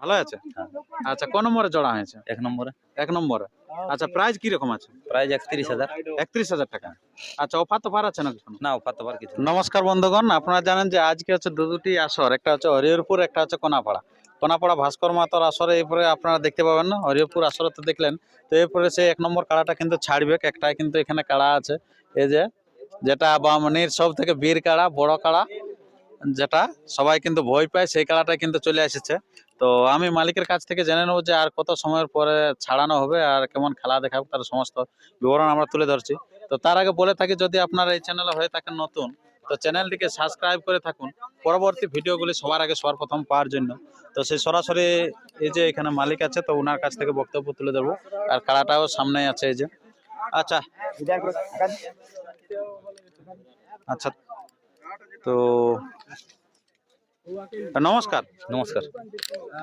ভালো আছে? আচ্ছা কোন নম্বরে জড়া হয়েছে? এক নম্বরে। এক নম্বরে। আচ্ছা। প্রাইস কি রকম আছে? প্রাইস একত্রিশ হাজার। একত্রিশ হাজার টাকা। আচ্ছা অফার তো আছে নাকি? না অফার তো তোফার কিছু নমস্কার বন্ধুগণ আপনারা জানেন যে আজকে হচ্ছে দু দুটি আসর একটা হচ্ছে হরিহরপুর একটা হচ্ছে কোনাপাড়া। কোনাপাড়া ভাস্কর মাতার আসরে এরপরে আপনারা দেখতে পাবেন না হরিহরপুর আসরে তো দেখলেন। তো এরপরে সেই এক নম্বর কাড়াটা কিন্তু ছাড়বে একটাই কিন্তু এখানে কাড়া আছে। এই যে যেটা বামনির সব থেকে বীর কাড়া বড় কাড়া যেটা সবাই কিন্তু ভয় পায় সেই কাড়াটা কিন্তু চলে এসেছে। তো আমি মালিকের কাছ থেকে জেনে নেব যে আর কত সময়ের পরে ছাড়ানো হবে আর কেমন খেলা দেখাবো তার সমস্ত বিবরণ আমরা তুলে ধরছি। তো তার আগে বলে থাকি, যদি আপনার এই চ্যানেলে হয়ে থাকেন নতুন, তো চ্যানেলটিকে সাবস্ক্রাইব করে থাকুন। পরবর্তী ভিডিওগুলি সবার আগে সবার প্রথম পাওয়ার জন্য। তো সেই সরাসরি এই যে এখানে মালিক আছে, তো ওনার কাছ থেকে বক্তব্য তুলে ধরবো। আর কাড়াটাও সামনে আছে এই যে। আচ্ছা। আচ্ছা। তো নমস্কার। নমস্কার।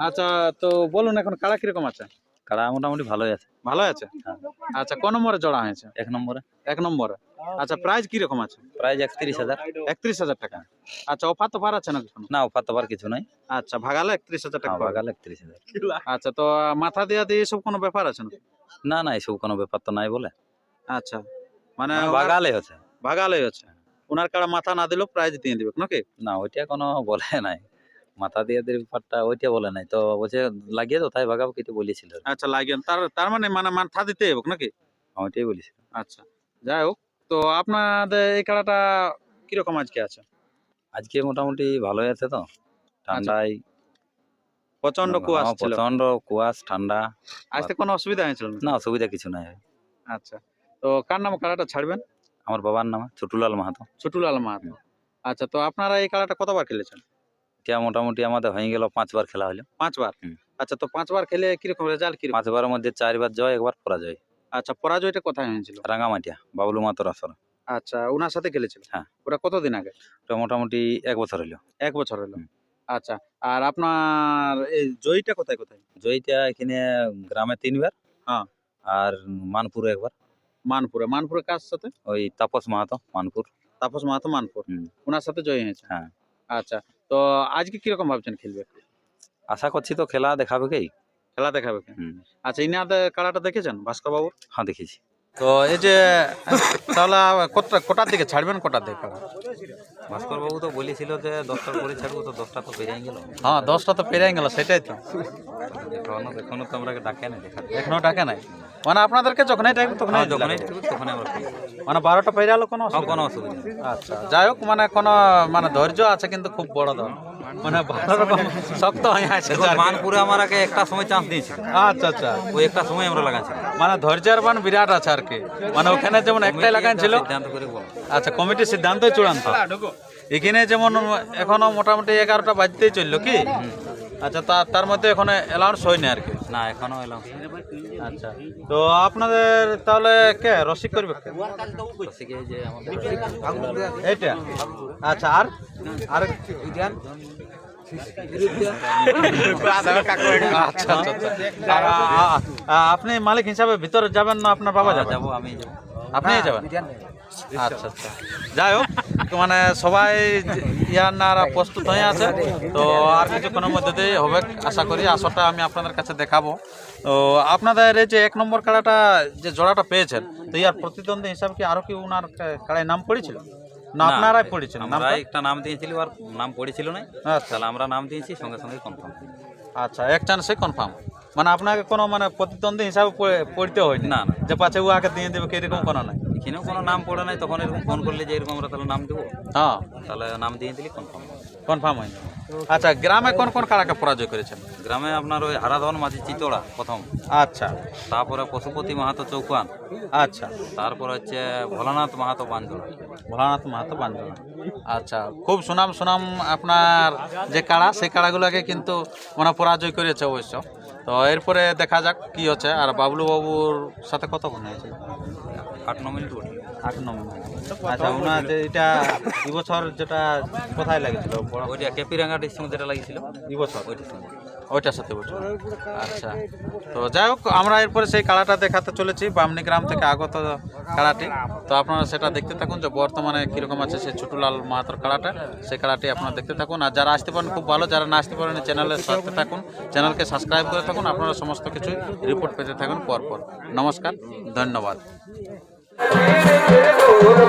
আচ্ছা তো বলুন এখন কাড়া কীরকম আছে? কাড়া মোটামুটি ভালোই আছে। ভালো আছে? হ্যাঁ। আচ্ছা কোন নম্বরে জড়া হয়েছে? এক নম্বরে। এক নম্বরে। আচ্ছা প্রাইস কি রকম আছে? প্রাইস একত্রিশ হাজার। একত্রিশ হাজার টাকা। আচ্ছা অফার তো পার আছে কোনো? না অফার তোফার কিছু নাই। আচ্ছা ভাগালে একত্রিশ হাজার টাকা হ্যাঁ, বাগাল একত্রিশ হাজার। আচ্ছা তো মাথা দিয়া দিয়ে এসব কোনো ব্যাপার আছে না না না এসব কোনো ব্যাপার তো নাই বলে। আচ্ছা মানে বাগালে হচ্ছে। ভাগালে আছে ওনার কাড়া মাথা না দিলেও প্রাইজ দিয়ে দিবে নাকি? না ওইটা কোনো বলে নাই। মাথা দিয়ে দিয়ে ব্যাপারটা ওইটা বলে নাই। তো বলছে লাগিয়ে তো তাই বাগাবো কিছু বলেছিল আচ্ছা লাগেন তার তার মানে মানে মাথা দিতে হবে নাকি? ওইটাই বলেছিল। আচ্ছা যাই হোক তো আপনাদের এই কাড়াটা কীরকম আজকে আছে? আজকে মোটামুটি ভালোই আছে তো। ঠান্ডায় প্রচণ্ড কুয়াশ হ্যাঁ, ছিল। প্রচণ্ড কুয়াশ ঠান্ডা। আজকে কোনো অসুবিধা হয়েছিল না না অসুবিধা কিছু নাই। আচ্ছা তো কার নাম কাড়াটা ছাড়বেন? আমার বাবার নাম ছোটুলাল মাহাতো। ছোটুলাল মাহাতো। আচ্ছা তো আপনারা এই কাড়াটা কতবার খেলেছেন? এটা মোটামুটি আমাদের হয়ে গেল পাঁচবার খেলা হলো। পাঁচবার? আচ্ছা তো পাঁচবার খেলে কীরকম রেজাল্ট কি পাঁচবারের মধ্যে চারবার জয় একবার পরাজয়। আচ্ছা পরাজয়টা কোথায় হয়েছিল? রাঙামাটিয়া বাবলু মাতর আসর। আচ্ছা ওনার সাথে খেলেছিল? হ্যাঁ। ওটা কতদিন আগে? ওটা মোটামুটি এক বছর হলো। এক বছর হলো। আচ্ছা আর আপনার এই জয়টা কোথায় কোথায়? জয়টা এখানে গ্রামে তিনবার। হ্যাঁ। আর মানপুরে একবার। মানপুরে মানপুরে কার সাথে? ওই তাপস মাহাতো মানপুর। তাপস মাহাতো মানপুর। হুম। ওনার সাথে জয় হয়েছে হ্যাঁ। আচ্ছা তো আজকে কীরকম ভাবছেন খেলবে? আশা করছি তো খেলা দেখাবে কি? খেলা দেখাবে কি? হুম। আচ্ছা ইনাদের খেলাটা দেখেছেন ভাস্কর বাবু হ্যাঁ দেখেছি। তো এই যে তাহলে কটা কোটার দিকে ছাড়বেন কোটার দিকে ভাস্কর বাবু তো বলেছিল যে দশটার পরে ছাড়বো তো দশটা তো বেরিয়ে গেল। হ্যাঁ দশটা তো পেরিয়ে গেল সেটাই তো। এখনও এখনও তো আমরা ডাকে না দেখা এখনও ডাকে নাই? মানে আপনাদেরকে যখনই ডাকবে তখনই হ্যাঁ, যখনই। মানে বারোটা পেরে গেল কোনো কোনো অসুবিধা আচ্ছা যাই হোক মানে কোনো মানে ধৈর্য আছে কিন্তু খুব বড় দল মানে ভালো রকম শক্ত হয়ে আছে মানপুরে আমার আগে একটা সময় চান্স দিয়েছিল আচ্ছা আচ্ছা। ওই একটা সময় আমরা লাগাচ্ছি। মানে ধৈর্যের বান বিরাট আছে আর কি। মানে ওখানে যেমন একটাই লাগান সিদ্ধান্ত আচ্ছা কমিটির সিদ্ধান্তই চূড়ান্ত। এখানে যেমন এখনও মোটামুটি এগারোটা বাজতেই চলল কি? আচ্ছা তার তার মধ্যে এখন অ্যালাউন্স হয়নি আর কি? না এখনও এলাম আচ্ছা তো আপনাদের তাহলে কে রসিক করবে এইটা? আচ্ছা আর? আর আচ্ছা আচ্ছা আচ্ছা। আপনি মালিক হিসাবে ভিতরে যাবেন না আপনার বাবা যাবেন? যাব আমি যাব। আপনি যাবেন? আচ্ছা আচ্ছা। যাই হোক মানে সবাই ইয়ার না প্রস্তুত হয়ে আছে। তো আর কিছুক্ষণের মধ্যে দিয়ে হবে আশা করি আসরটা আমি আপনাদের কাছে দেখাবো। তো আপনাদের এই যে এক নম্বর কাড়াটা যে জোড়াটা পেয়েছেন তো ইয়ার প্রতিদ্বন্দ্বী হিসাবে কি আরও কি ওনার কাড়ায় নাম পড়েছিল? না আপনারাই আমরা একটা নাম দিয়েছিল আর নাম পড়েছিল না আচ্ছা। তাহলে আমরা নাম দিয়েছি সঙ্গে সঙ্গে কনফার্ম আচ্ছা এক চান্সে কনফার্ম মানে আপনাকে কোনো মানে প্রতিদ্বন্দ্বী হিসাবে পড়ে- পড়তে হয়নি? না যে পাচ্ছে ও আগে দিয়ে দেবে কি এরকম কোনো নাই? এখানেও কোনো নাম পড়ে নাই তখন এরকম ফোন করলে যে এরকম আমরা তাহলে নাম দেবো? হ্যাঁ। তাহলে নাম দিয়ে দিলি কনফার্ম কনফার্ম হয়নি আচ্ছা গ্রামে কোন কোন কাড়াকে পরাজয় করেছেন? গ্রামে আপনার ওই হারাধন মাঝি চিতোড়া প্রথম। আচ্ছা। তারপরে পশুপতি মাহাতো চৌকান আচ্ছা। তারপর হচ্ছে ভোলানাথ মাহাতো পাঞ্জোড়া ভোলানাথ মাহাতো বাঞ্জনা আচ্ছা খুব সুনাম সুনাম আপনার যে কাড়া সেই কাড়াগুলোকে কিন্তু মানে পরাজয় করেছে অবশ্য। তো এরপরে দেখা যাক কি হচ্ছে। আর বাবলু বাবুর সাথে কতক্ষণ হয়েছে? আট ন মিনিট উঠল আট নম্বর আচ্ছা ওনার যে এটা এবছর যেটা কোথায় লাগেছিল ওইটা কেপিরাঙ্গাটির সঙ্গে যেটা লাগিয়েছিল? এবছর। ওইটার সঙ্গে ওইটার সাথে ওইটা আচ্ছা। তো যাই হোক আমরা এরপরে সেই কাড়াটা দেখাতে চলেছি বামনি গ্রাম থেকে আগত কাড়াটি। তো আপনারা সেটা দেখতে থাকুন যে বর্তমানে কীরকম আছে সেই ছোটুলাল মাহাতর কাড়াটা। সেই কাড়াটি আপনারা দেখতে থাকুন। আর যারা আসতে পারেন খুব ভালো যারা না আসতে পারেন চ্যানেলের সাথে থাকুন। চ্যানেলকে সাবস্ক্রাইব করে থাকুন। আপনারা সমস্ত কিছু রিপোর্ট পেতে থাকুন পরপর। নমস্কার ধন্যবাদ।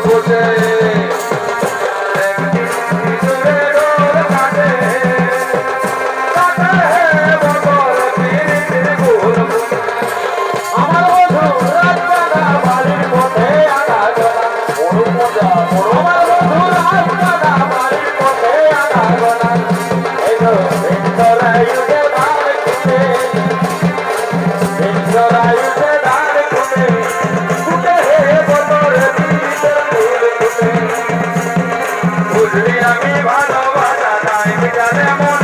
ফুটে ভুললে আমি ভালোবাসা নাই মিলালে মন